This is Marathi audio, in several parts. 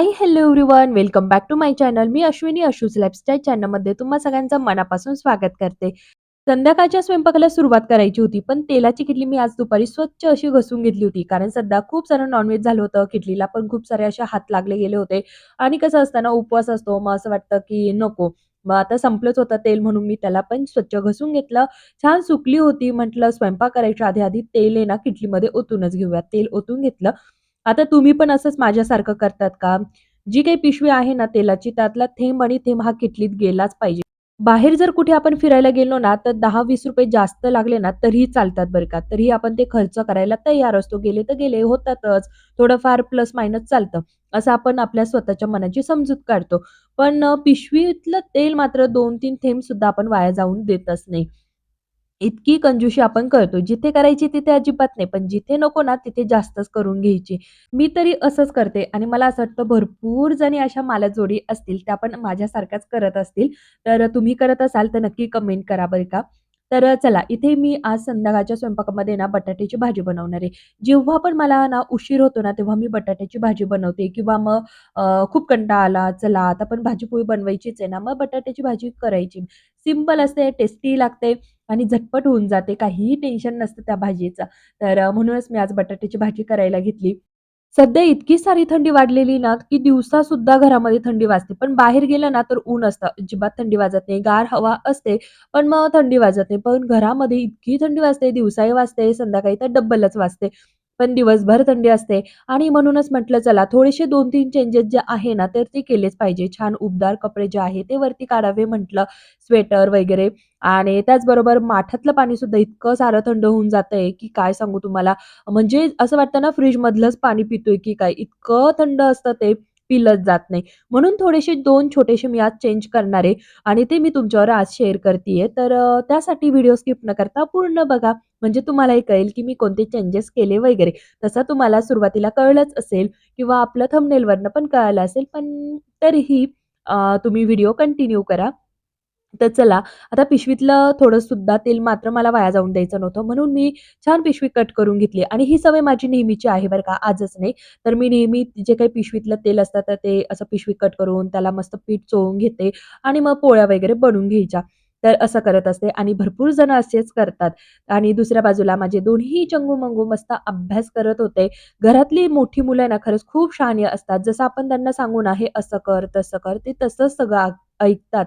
Hi, hello everyone. Welcome back to my channel. Me Ashwini Ashu's lifestyle चॅनलमध्ये तुम्हा सगळ्यांचं मनापासून स्वागत करते. संध्याकाळच्या स्वयंपाकाला सुरुवात करायची होती, पण तेलाची किडली मी आज दुपारी स्वच्छ अशी घसून घेतली होती. कारण सध्या खूप सारं नॉनव्हेज झालं होतं. किडलीला पण खूप सारे असे हात लागले गेले होते आणि कसं असताना उपवास असतो, मग असं वाटतं की नको. मग आता संपलंच होतं तेल म्हणून मी त्याला पण स्वच्छ घसून घेतलं. छान सुकली होती. म्हटलं स्वयंपाक करायच्या आधी-आधी तेल आहे ना किटलीमध्ये ओतूनच घेऊया तेल ओतून घेतलं. आता तुम्ही पण असंच माझ्यासारखं करतात का? जी काही पिशवी आहे ना तेलाची, त्यातला थेंब आणि थेंब हा किटलीत गेलाच पाहिजे. बाहेर जर कुठे आपण फिरायला गेलो ना, तर ₹10-20 जास्त लागले ना, तरीही चालतात बरं का. तरीही आपण ते खर्च करायला तयार असतो. गेले तर गेले, होतातच. थोडंफार प्लस मायनस चालतं. असं आपण आपल्या स्वतःच्या मनाची समजूत काढतो. पण पिशवीतलं तेल मात्र 2-3 थेंब सुद्धा आपण वाया जाऊन देतच नाही. इतकी कंजूशी आपण करतो. जिथे करायची तिथे अजिबात नाही. पण जिथे नको ना, तिथे जास्तच करून घ्यायची. मी तरी असंच करते आणि मला असं वाटतं भरपूर जणी अशा मला जोडी असतील, त्या पण माझ्यासारख्याच करत असतील. तर तुम्ही करत असाल तर नक्की कमेंट करा बरं का. तर चला इथे मी आज संध्याकाळच्या स्वयंपाकामध्ये ना बटाट्याची भाजी बनवणार आहे. जेव्हा पण मला ना उशीर होतो ना, तेव्हा मी बटाट्याची भाजी बनवते किंवा मग खूप कंटाळा आला, चला आता पण भाजी बनवायचीच आहे ना, मग बटाट्याची भाजी करायची. सिंपल असते, टेस्टी लागते आणि झटपट होऊन जाते. काहीही टेन्शन नसतं त्या भाजीचं. तर म्हणूनच मी आज बटाट्याची भाजी करायला घेतली. सध्या इतकी सारी थंडी वाढलेली ना, की दिवसासुद्धा घरामध्ये थंडी वाजते. पण बाहेर गेलं ना, तर ऊन असतं. अजिबात थंडी वाजत नाही. गार हवा असते, पण मग थंडी वाजत नाही. पण घरामध्ये इतकी थंडी वाजते, दिवसाही वाजते, संध्याकाळी तर डब्बलच वाजते. पण दिवसभर थंडी असते आणि म्हणूनच म्हटलं चला थोडेसे 2-3 चेंजेस जे आहे ना, तर ते केलेच पाहिजे. छान उबदार कपडे जे आहे ते वरती काढावे म्हटलं. स्वेटर वगैरे आणि त्याचबरोबर माठातलं पाणीसुद्धा इतकं सारं थंड होऊन जातंय, की काय सांगू तुम्हाला. म्हणजे असं वाटतं ना फ्रीजमधलंच पाणी पितोय की काय, इतकं थंड असतं ते, पिलंच जात नाही. म्हणून थोडेसे दोन छोटेसे मी आज चेंज करणार आहे आणि ते मी तुमच्यावर आज शेअर करते तर त्यासाठी व्हिडिओ स्किप न करता पूर्ण बघा. म्हणजे तुम्हालाही कळेल की मी कोणते चेंजेस केले वगैरे. तसं तुम्हाला सुरुवातीला कळलंच असेल किंवा आपलं थंबनेलवरनं पण कळालं असेल, पण तरीही तुम्ही व्हिडिओ कंटिन्यू करा. तर चला, आता पिशवीतलं थोडं सुद्धा तेल मात्र मला वाया जाऊन द्यायचं नव्हतं. म्हणून मी छान पिशवी कट करून घेतली आणि ही सवय माझी नेहमीची आहे बरं का, आजच नाही. तर मी नेहमी जे काही पिशवीतलं तेल असतं, तर ते असं पिशवी कट करून त्याला मस्त पीठ चोळून घेते आणि मग पोळ्या वगैरे बनवून घ्यायच्या. तर असं करत असते आणि भरपूर जण असेच करतात. आणि दुसऱ्या बाजूला माझे दोन्ही चंगू-मंगू मस्त अभ्यास करत होते. घरातली मोठी मुलं आहे ना, खरंच खूप शहाणी असतात. जसं आपण त्यांना सांगू ना, हे असं कर, तसं कर, ते तसंच सगळं ऐकतात.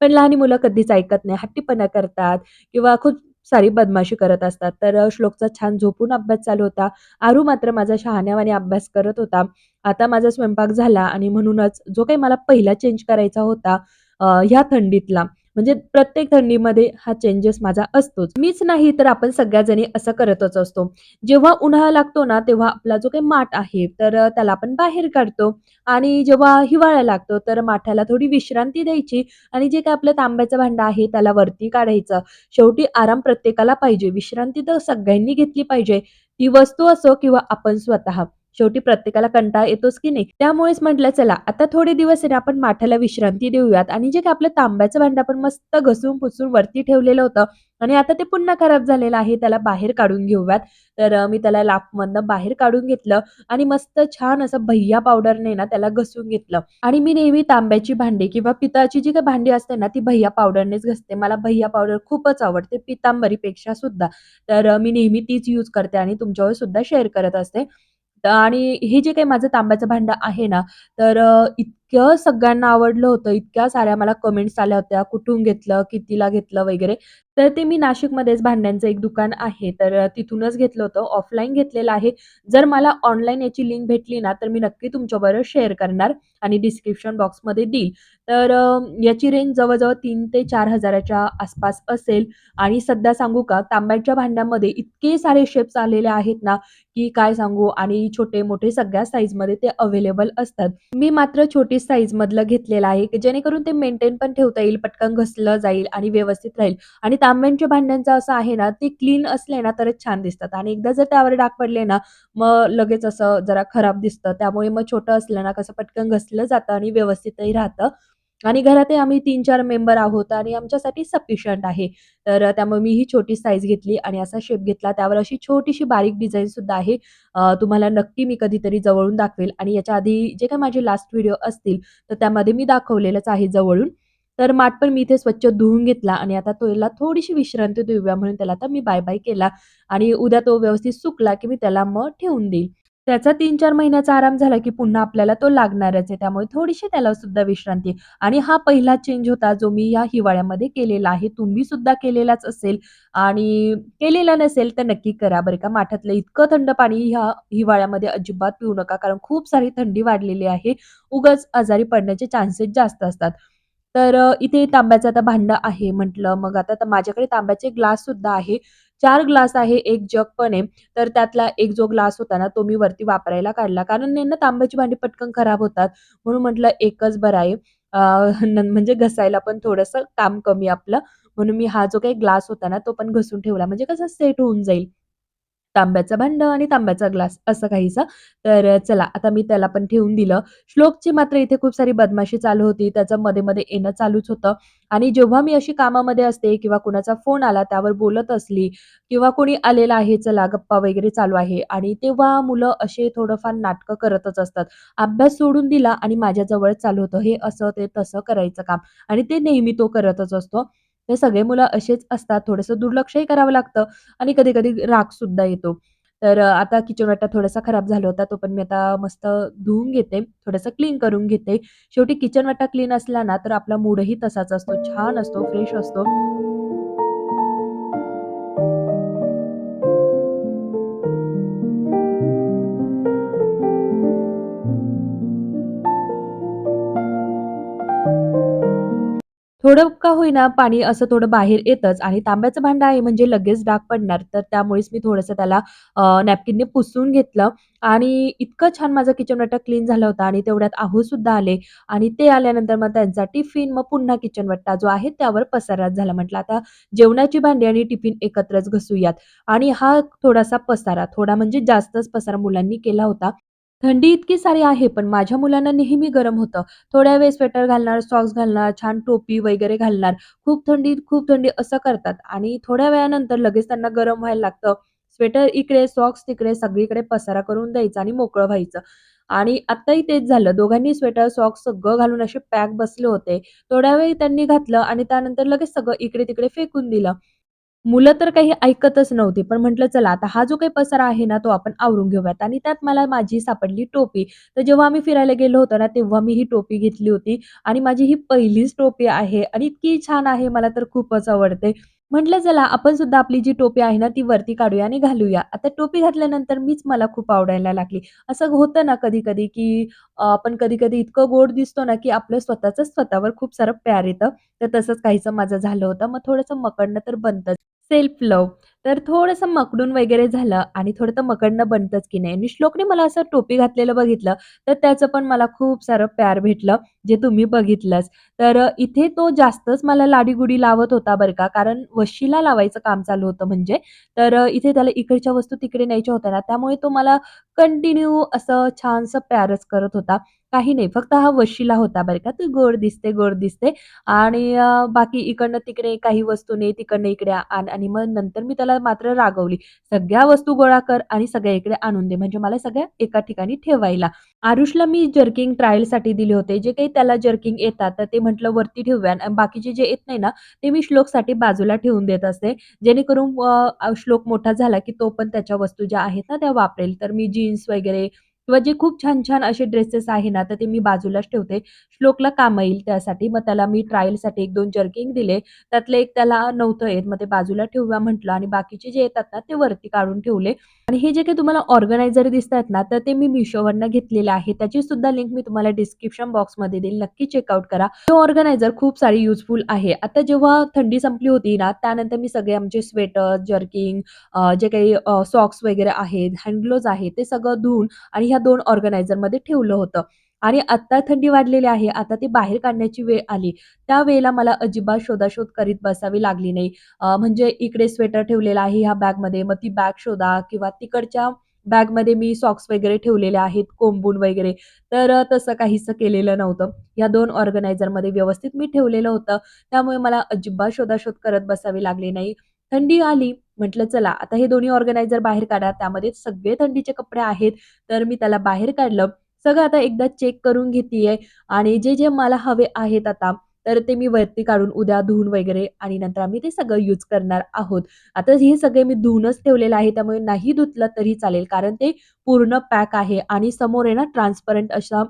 पण लहान मुलं कधीच ऐकत नाही. हट्टीपणा करतात किंवा खूप सारी बदमाशी करत असतात. तर श्लोकचा छान झोपून अभ्यास चालू होता. आरू मात्र माझा शहाण्यावानी अभ्यास करत होता. आता माझा स्वयंपाक झाला आणि म्हणूनच जो काही मला पहिला चेंज करायचा होता ह्या थंडीतला, म्हणजे प्रत्येक थंडीमध्ये हा चेंजेस माझा असतोच. मीच नाही तर आपण सगळ्याजणी असं करतच असतो. जेव्हा उन्हाळा लागतो ना, तेव्हा आपला जो काही माठ आहे, तर त्याला आपण बाहेर काढतो आणि जेव्हा हिवाळा लागतो, तर माठाला थोडी विश्रांती द्यायची आणि जे काही आपलं तांब्याचं भांडं आहे त्याला वरती काढायचं. शेवटी आराम प्रत्येकाला पाहिजे. विश्रांती तर सगळ्यांनी घेतली पाहिजे. ती वस्तू असो किंवा आपण स्वतः. शेवटी प्रत्येकाला कंटाळा येतोच की नाही. त्यामुळेच म्हटलं चला आता थोडे दिवस आहे आपण माठाला विश्रांती देऊयात आणि जे काही आपलं तांब्याचं भांडं आपण मस्त घसून-पुसून वरती ठेवलेलं होतं आणि आता ते पुन्हा खराब झालेलं आहे. त्याला बाहेर काढून घेऊयात. तर मी त्याला लाफमधनं बाहेर काढून घेतलं आणि मस्त छान असं भैय्या पावडरने ना त्याला घसून घेतलं. आणि मी नेहमी तांब्याची भांडी किंवा पिताची जी काही भांडी असते ना, ती भैया पावडरनेच घसते मला भैया पावडर खूपच आवडते पितांबरीपेक्षा सुद्धा. तर मी नेहमी तीच यूज करते आणि तुमच्यावर सुद्धा शेअर करत असते. आणि हे जे काही माझं तांब्याचं भांडं आहे ना, तर अ, इतकं सगळ्यांना आवडलं होतं. इतक्या साऱ्या मला कमेंट्स आल्या होत्या, कुठून घेतलं, कितीला घेतलं वगैरे. तर ते मी नाशिकमध्येच भांड्यांचं एक दुकान आहे, तर तिथूनच घेतलं होतं. ऑफलाईन घेतलेलं आहे. जर मला ऑनलाईन याची लिंक भेटली ना, तर मी नक्की तुमच्याबरोबर शेअर करणार आणि डिस्क्रिप्शन बॉक्समध्ये देईल. तर याची रेंज जवळजवळ तीन ते चार हजाराच्या आसपास असेल आणि सध्या सांगू का, तांब्याच्या भांड्यामध्ये इतके सारे शेप्स आलेले आहेत ना, की काय सांगू आणि छोटे-मोठे सगळ्या साईजमध्ये ते अवेलेबल असतात. मी मात्र छोटी साईजमधलं घेतलेलं आहे, की जेणेकरून ते मेंटेन पण ठेवता येईल, पटकन घसलं जाईल आणि व्यवस्थित राहील. आणि तांब्यांच्या भांड्यांचं असं आहे ना, ते क्लीन असले ना तरच छान दिसतात आणि एकदा जर त्यावर डाग पडले ना, मग लगेच असं जरा खराब दिसतं. त्यामुळे मग छोटं असलं ना, कसं पटकन घसलं जातं आणि व्यवस्थितही राहतं. आणि घरातही आम्ही 3-4 मेंबर आहोत आणि आमच्यासाठी सफिशियंट आहे. तर त्यामुळे मी ही छोटी साईज घेतली आणि असा शेप घेतला. त्यावर अशी छोटीशी बारीक डिझाईन सुद्धा आहे. तुम्हाला नक्की मी कधीतरी जवळून दाखवेल आणि याच्या आधी जे काही माझे लास्ट व्हिडिओ असतील, तर त्यामध्ये मी दाखवलेलंच आहे जवळून. तर माठ पण मी इथे स्वच्छ धुवून घेतला आणि आता त्याला थोडीशी विश्रांती देऊया म्हणून त्याला आता मी बाय-बाय केला आणि उद्या तो व्यवस्थित सुकला, की मी त्याला मग ठेवून देईल. त्याचा 3-4 महिन्याचा आराम झाला, की पुन्हा आपल्याला तो लागणारच आहे. त्यामुळे थोडीशी त्याला सुद्धा विश्रांती आणि हा पहिला चेंज होता, जो मी या हिवाळ्यामध्ये केलेला आहे. तुम्ही सुद्धा केलेलाच असेल आणि केलेला नसेल तर नक्की करा बरं का. माठातलं इतकं थंड पाणी ह्या हिवाळ्यामध्ये अजिबात पिऊ नका, कारण खूप सारी थंडी वाढलेली आहे. उगाच आजारी पडण्याचे चान्सेस जास्त असतात. तर इथे तांब्याचं आता भांडं आहे म्हटलं, मग आता माझ्याकडे तांब्याचे ग्लास सुद्धा आहे. चार ग्लास आहे, एक जग पण आहे. तर त्यातला एक जो ग्लास होता ना, तो मी वरती वापरायला काढला. कारण आहे ना, तांब्याची भांडी पटकन खराब होतात. म्हणून म्हटलं एकच बरं आहे. न म्हणजे घसायला पण थोडंसं काम कमी आपलं. म्हणून मी हा जो काही ग्लास होता ना, तो पण घसून ठेवला. म्हणजे कसं सेट होऊन जाईल. तांब्याचं भांड आणि तांब्याचा ग्लास असं काहीसं. तर चला आता मी त्याला पण ठेवून दिलं. श्लोकची मात्र इथे खूप सारी बदमाशी चालू होती. त्याचं मध्ये-मध्ये येणं चालूच होतं आणि जेव्हा मी अशी कामामध्ये असते किंवा कुणाचा फोन आला त्यावर बोलत असली किंवा कोणी आलेला आहे, चला गप्पा वगैरे चालू आहे आणि तेव्हा मुलं असे थोडंफार नाटकं करतच असतात. अभ्यास सोडून दिला आणि माझ्याजवळ चालू होतं. हे असं, ते तसं करायचं काम आणि ते नेहमी तो करतच असतो. हे सगळे मुलं असेच असतात. थोडंसं दुर्लक्षही करावं लागतं आणि कधी-कधी रागसुद्धा येतो. तर आता किचन वाटा थोडासा खराब झाला होता. तो पण मी आता मस्त धुवून घेते. थोडंसं क्लीन करून घेते. शेवटी किचन वाटा क्लीन असला ना, तर आपला मूडही तसाच असतो. छान असतो, फ्रेश असतो. थोडं का होईना पाणी असं थोडं बाहेर येतच आणि तांब्याचं भांडं आहे म्हणजे लगेच डाग पडणार. तर त्यामुळेच मी थोडंसं त्याला नॅपकिनने पुसून घेतलं आणि इतकं छान माझा किचन वाटा क्लीन झाला होता आणि तेवढ्यात आहोसुद्धा आले आणि ते आल्यानंतर मग त्यांचा टिफिन, मग पुन्हा किचन वट्टा जो आहे त्यावर पसाराच झाला. म्हटलं आता जेवणाची भांडी आणि टिफिन एकत्रच घसूयात आणि हा थोडासा पसारा, थोडा म्हणजे जास्तच पसारा मुलांनी केला होता. थंडी इतकी सारी आहे, पण माझ्या मुलांना नेहमी गरम होतं. थोड्या वेळ स्वेटर घालणार, सॉक्स घालणार, छान टोपी वगैरे घालणार. खूप थंडी, खूप थंडी असं करतात आणि थोड्या वेळानंतर लगेच त्यांना गरम व्हायला लागतं. स्वेटर इकडे, सॉक्स तिकडे, सगळीकडे पसारा करून द्यायचा आणि मोकळं व्हायचं. आणि आत्ताही तेच झालं. दोघांनी स्वेटर, सॉक्स सगळं घालून असे पॅक बसले होते. थोड्या वेळ त्यांनी घातलं आणि त्यानंतर लगेच सगळं इकडे-तिकडे फेकून दिलं. मुलं तर काही ऐकतच नव्हती. पण म्हटलं चला आता हा जो काही पसारा आहे ना, तो आपण आवरून घेऊयात आणि त्यात मला माझी सापडली टोपी. तर जेव्हा आम्ही फिरायला गेलो होतो ना, तेव्हा मी ही टोपी घेतली होती आणि माझी ही पहिलीच टोपी आहे आणि इतकी छान आहे, मला तर खूपच आवडते. म्हटलं चला आपण सुद्धा आपली जी टोपी आहे ना, ती वरती काढूया आणि घालूया. आता टोपी घातल्यानंतर मीच मला खूप आवडायला लागली. असं होतं ना कधी-कधी, की आपण कधी-कधी इतकं गोड दिसतो ना, की आपलं स्वतःच स्वतःवर खूप सारं प्यार येतं. तर तसंच काहीचं माझं झालं होतं. मग थोडंसं मकडणं तर बनतंच. सेल्फ लव तर थोडंसं मकडून वगैरे झालं आणि थोडं तर मकडणं बनतंच की नाही. आणि श्लोकने मला असं टोपी घातलेलं बघितलं, तर त्याचं पण मला खूप सारं प्यार भेटलं, जे तुम्ही बघितलंच. तर इथे तो जास्तच मला लाडीगुडी लावत होता बरं का, कारण वशीला लावायचं काम चालू होतं म्हणजे. तर इथे त्याला इकडच्या वस्तू तिकडे न्यायच्या होत्या ना, त्यामुळे तो मला कंटिन्यू असं छानसं प्यारच करत होता. काही नाही, फक्त हा वशीला होता बरं का, "तू गोड दिसते, गोड दिसते." आणि बाकी इकडनं तिकडे काही वस्तू नाही तिकडनं इकडे आण आणि मग नंतर मी त्याला मात्र रागवली. "सगळ्या वस्तू गोळा कर आणि सगळ्या इकडे आणून दे, म्हणजे मला सगळ्या एका ठिकाणी ठेवायला." आरुषला मी जर्किंग ट्रायलसाठी दिले होते. जे काही त्याला जर्किंग येतात, तर ते म्हटलं वरती ठेवूया आणि बाकीचे जे येत नाही ना, ते मी श्लोकसाठी बाजूला ठेवून देत असते. जेणेकरून श्लोक मोठा झाला, की तो पण त्याच्या वस्तू ज्या आहेत ना, त्या वापरेल. तर मी जीन्स वगैरे किंवा जे खूप छान-छान असे ड्रेसेस आहे ना, तर ते मी बाजूलाच ठेवते. श्लोकला कामं येईल त्यासाठी. मग त्याला मी ट्रायलसाठी 1-2 जर्किंग दिले. त्यातले एक त्याला नव्हतं येत. मग ते बाजूला ठेवूया म्हटलं आणि बाकीचे जे येतात ना, ते वरती काढून ठेवले. आणि हे जे काही तुम्हाला ऑर्गनायझर दिसतात ना, तर ते मी मिशोवरनं घेतलेले आहे. त्याची सुद्धा लिंक मी तुम्हाला डिस्क्रिप्शन बॉक्समध्ये देईन. नक्की चेकआउट करा. हे ऑर्गनायझर खूप सारी युजफुल आहे. आता जेव्हा थंडी संपली होती ना, त्यानंतर मी सगळे आमचे स्वेटर, जर्किंग जे काही सॉक्स वगैरे आहेत, हँडग्लोव्ज आहेत, ते सगळं धुवून आणि ह्या दोन ऑर्गनायझरमध्ये ठेवलं होतं. आणि आत्ता थंडी वाढलेली आहे. आता ती बाहेर काढण्याची वेळ आली. त्यावेळेला मला अजिबात शोधाशोध करीत बसावी लागली नाही. म्हणजे इकडे स्वेटर ठेवलेला आहे ह्या बॅगमध्ये, मग ती बॅग शोधा किंवा तिकडच्या बॅगमध्ये मी सॉक्स वगैरे ठेवलेले आहेत कोंबून वगैरे. तर तसं काहीसं केलेलं नव्हतं. या दोन ऑर्गनायझरमध्ये व्यवस्थित मी ठेवलेलं होतं. त्यामुळे मला अजिबात शोधाशोध करत बसावी लागली नाही. थंडी आली, म्हटलं चला आता हे दोन्ही ऑर्गनायझर बाहेर काढा. त्यामध्ये सगळे थंडीचे कपडे आहेत. तर मी त्याला बाहेर काढलं. सगळं आता एकदा चेक करून घेतेय आणि जे, जे मला हवे आहेत आता, तर ते मी वरती काढून उद्या धुवून वगैरे आणि नंतर आम्ही ते सगळं यूज करणार आहोत. आता हे सगळे मी धुवूनच ठेवलेलं आहे. त्यामुळे नाही धुतलं तरी चालेल. कारण ते पूर्ण पॅक आहे आणि समोर आहे ना ट्रान्सपरंट अशा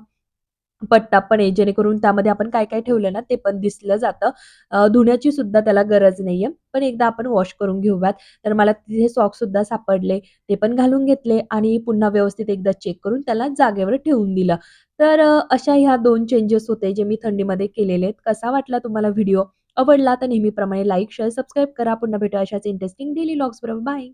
पट्टा पण आहे, जेणेकरून त्यामध्ये आपण काय-काय ठेवलं ना, ते पण दिसलं जातं. धुण्याची सुद्धा त्याला गरज नाहीये. पण एकदा आपण वॉश करून घेऊयात. तर मला तिथे सॉक्स सुद्धा सापडले. ते पण घालून घेतले आणि पुन्हा व्यवस्थित एकदा चेक करून त्याला जागेवर ठेवून दिलं. तर अशा ह्या दोन चेंजेस होते, जे मी थंडीमध्ये केलेले आहेत. कसा वाटला तुम्हाला व्हिडिओ? आवडला तर नेहमीप्रमाणे लाईक, शेअर, सबस्क्राईब करा. पुन्हा भेटू अशाच इंटरेस्टिंग डेली व्लॉग्सबरोबर. बाय.